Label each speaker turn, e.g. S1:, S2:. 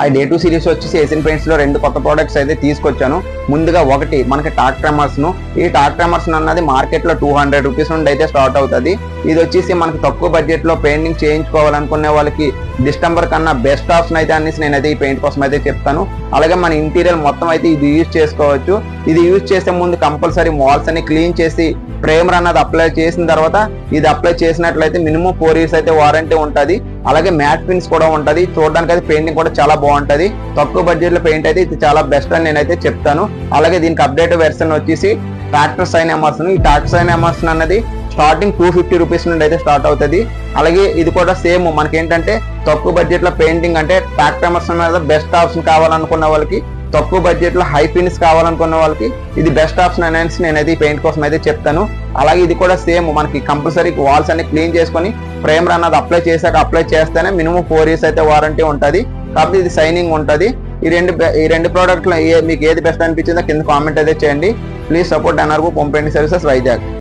S1: ఆ day two series వచ్చేసి Asian పెయింట్స్లో రెండు కొత్త ప్రోడక్ట్స్ అయితే తీసుకొచ్చాను. ముందుగా ఒకటి మనకి టాక్ ట్రమర్స్ను. ఈ టాక్ ట్రమర్స్ అన్నది మార్కెట్లో టూ హండ్రెడ్ రూపీస్ నుండి అయితే స్టార్ట్ అవుతుంది. ఇది వచ్చేసి మనకి తక్కువ బడ్జెట్లో పెయింటింగ్ చేయించుకోవాలనుకునే వాళ్ళకి డిస్టంబర్ కన్నా బెస్ట్ ఆప్షన్ అయితే అనేసి నేనైతే ఈ పెయింట్ కోసం అయితే చెప్తాను. అలాగే మన ఇంటీరియర్ మొత్తం అయితే ఇది యూజ్ చేసుకోవచ్చు. ఇది యూజ్ చేసే ముందు కంపల్సరీ మాల్స్ అన్ని క్లీన్ చేసి ప్రేమర్ అన్నది అప్లై చేసిన తర్వాత ఇది అప్లై చేసినట్లయితే మినిమం ఫోర్ ఇయర్స్ అయితే వారంటీ ఉంటుంది. అలాగే మ్యాట్ పిన్స్ కూడా ఉంటది. చూడడానికి అయితే పెయింటింగ్ కూడా చాలా బాగుంటది. తక్కువ బడ్జెట్లో పెయింట్ అయితే ఇది చాలా బెస్ట్ అని నేనైతే చెప్తాను. అలాగే దీనికి అప్డేట్ వెర్షన్ వచ్చేసి ట్రాక్టర్ సైన్ ఎమర్సన్ ఈ ట్రాక్టర్ సైన్ ఎమర్సన్ అన్నది స్టార్టింగ్ టూ ఫిఫ్టీ రూపీస్ నుండి అయితే స్టార్ట్ అవుతుంది. అలాగే ఇది కూడా సేమ్ మనకి ఏంటంటే తక్కువ బడ్జెట్లో పెయింటింగ్ అంటే ట్రాక్టర్ ఎమర్సన్ మీద బెస్ట్ ఆప్షన్ కావాలనుకున్న వాళ్ళకి తక్కువ బడ్జెట్లో హై ఫినిష్ కావాలనుకున్న వాళ్ళకి ఇది బెస్ట్ ఆప్షన్ అనేసి నేనైతే ఈ పెయింట్ కోసం అయితే చెప్తాను. అలాగే ఇది కూడా సేమ్ మనకి కంపల్సరీ వాల్స్ అన్ని క్లీన్ చేసుకొని ఫ్రేమర్ అన్నది అప్లై చేశాక అప్లై చేస్తేనే మినిమం ఫోర్ ఇయర్స్ అయితే వారంటీ ఉంటుంది. కాబట్టి ఇది సైనింగ్ ఉంటుంది. ఈ రెండు ఈ రెండు ప్రోడక్ట్లో మీకు ఏది బెస్ట్ అనిపించిందో కింద కామెంట్ అయితే చేయండి. ప్లీజ్ సపోర్ట్ అనర్గు పంపండి. సర్వీసెస్ వైజాగ్.